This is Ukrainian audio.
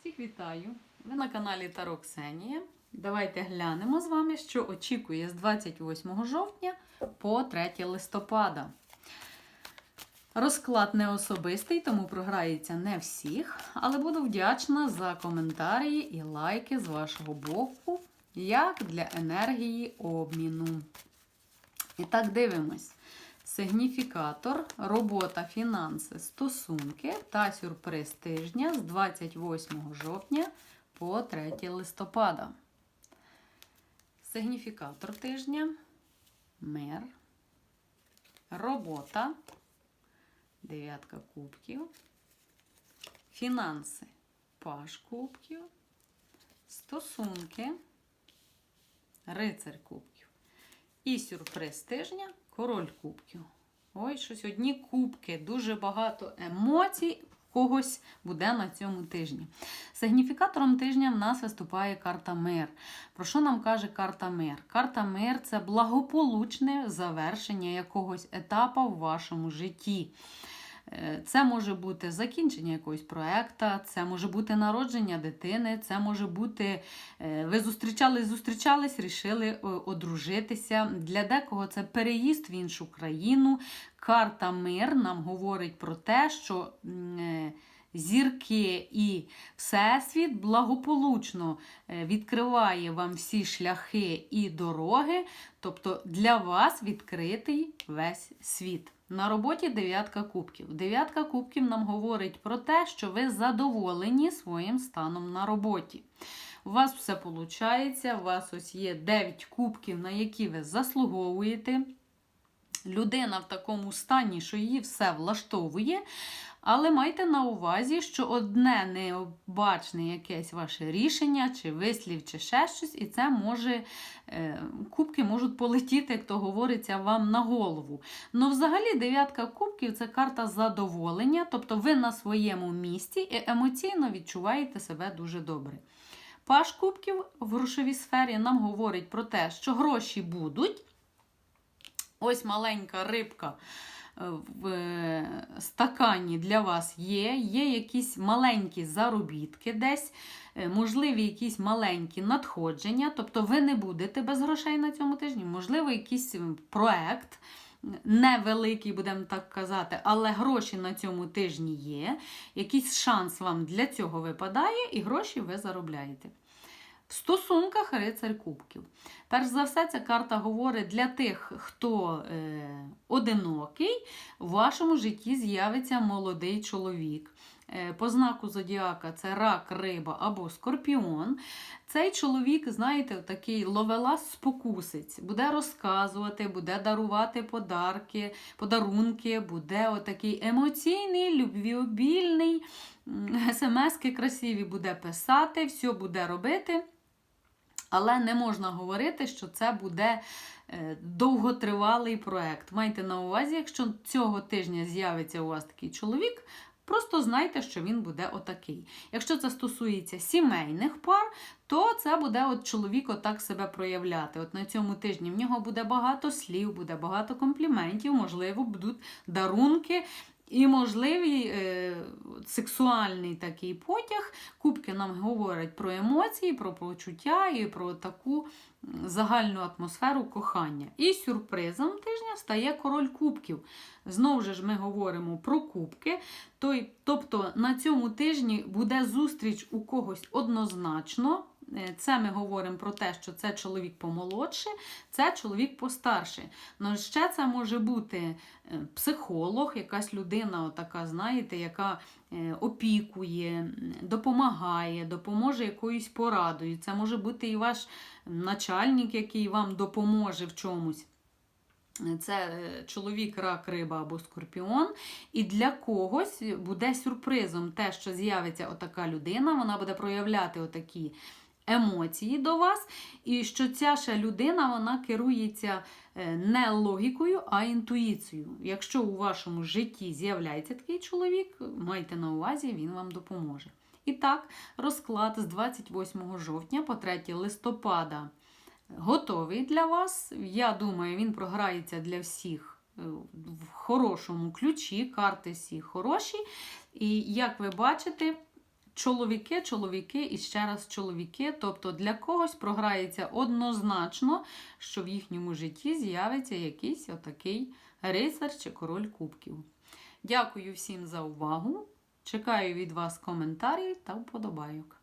Всіх вітаю! Ви на каналі Таро Ксенія. Давайте глянемо з вами, що очікує з 28 жовтня по 3 листопада. Розклад не особистий, тому програється не всіх, але буду вдячна за коментарі і лайки з вашого боку, як для енергії обміну. І так дивимось. Сигніфікатор, робота, фінанси, стосунки та сюрприз тижня з 28 жовтня по 3 листопада. Сигніфікатор тижня, мир, робота, дев'ятка кубків, фінанси, паш кубків, стосунки, рицар кубків. І сюрприз тижня король кубків. Ой, щось одні кубки, дуже багато емоцій когось буде на цьому тижні. Сигніфікатором тижня в нас виступає карта мир. Про що нам каже карта мир? Карта мир це благополучне завершення якогось етапу в вашому житті. Це може бути закінчення якогось проекту, це може бути народження дитини, це може бути е, ви зустрічались, зустрічались, рішили е, одружитися. Для декого це переїзд в іншу країну. Карта мир нам говорить про те, що е, зірки і Всесвіт благополучно відкриває вам всі шляхи і дороги, тобто для вас відкритий весь світ. На роботі дев'ятка кубків. Дев'ятка кубків нам говорить про те, що ви задоволені своїм станом на роботі. У вас все виходить, у вас ось є 9 кубків, на які ви заслуговуєте. Людина в такому стані, що її все влаштовує. Але майте на увазі, що одне необачне якесь ваше рішення, чи вислів, чи ще щось, і це може е, кубки можуть полетіти, як то говориться, вам на голову. Ну, взагалі, дев'ятка кубків це карта задоволення, тобто ви на своєму місці і емоційно відчуваєте себе дуже добре. Паш кубків в грошовій сфері нам говорить про те, що гроші будуть. Ось маленька рибка е, в е, стакані для вас є. Є якісь маленькі заробітки десь, е, можливі якісь маленькі надходження. Тобто ви не будете без грошей на цьому тижні, можливо, якийсь проект. Невеликий, будемо так казати, але гроші на цьому тижні є. Якийсь шанс вам для цього випадає, і гроші ви заробляєте. В стосунках рицар кубків. Перш за все, ця карта говорить для тих, хто е, одинокий, в вашому житті з'явиться молодий чоловік. Е, по знаку зодіака це рак, риба або скорпіон. Цей чоловік, знаєте, такий ловелас спокусець, буде розказувати, буде дарувати подарки, подарунки, буде отакий емоційний, любвіобільний, смски красиві буде писати, все буде робити. Але не можна говорити, що це буде е, довготривалий проект. Майте на увазі, якщо цього тижня з'явиться у вас такий чоловік, просто знайте, що він буде отакий. Якщо це стосується сімейних пар, то це буде от чоловік отак себе проявляти. От на цьому тижні в нього буде багато слів, буде багато компліментів, можливо, будуть дарунки. І можливий е, сексуальний такий потяг. Кубки нам говорять про емоції, про почуття і про таку загальну атмосферу кохання. І сюрпризом тижня стає король кубків. Знову ж ми говоримо про кубки. Тобто на цьому тижні буде зустріч у когось однозначно. Е, Це ми говоримо про те, що це чоловік помолодше, це чоловік постарше. Ну, ще це може бути е, психолог, якась людина, така, знаєте, яка е, опікує, допомагає, допоможе якоюсь порадою. Це може бути і ваш начальник, який вам допоможе в чомусь. Це чоловік, рак, риба або скорпіон. І для когось буде сюрпризом те, що з'явиться отака людина, вона буде проявляти отакі емоції до вас, і що ця ще людина вона керується е, не логікою, а інтуїцією. Якщо у вашому житті з'являється такий чоловік, майте на увазі, він вам допоможе. І так, розклад з 28 жовтня по 3 листопада готовий для вас. Я думаю, він програється для всіх е, в хорошому ключі, карти всі хороші. І як ви бачите, чоловіки, чоловіки і ще раз чоловіки. Тобто для когось програється однозначно, що в їхньому житті з'явиться якийсь отакий рицар чи король кубків. Дякую всім за увагу. Чекаю від вас коментарів та вподобайок.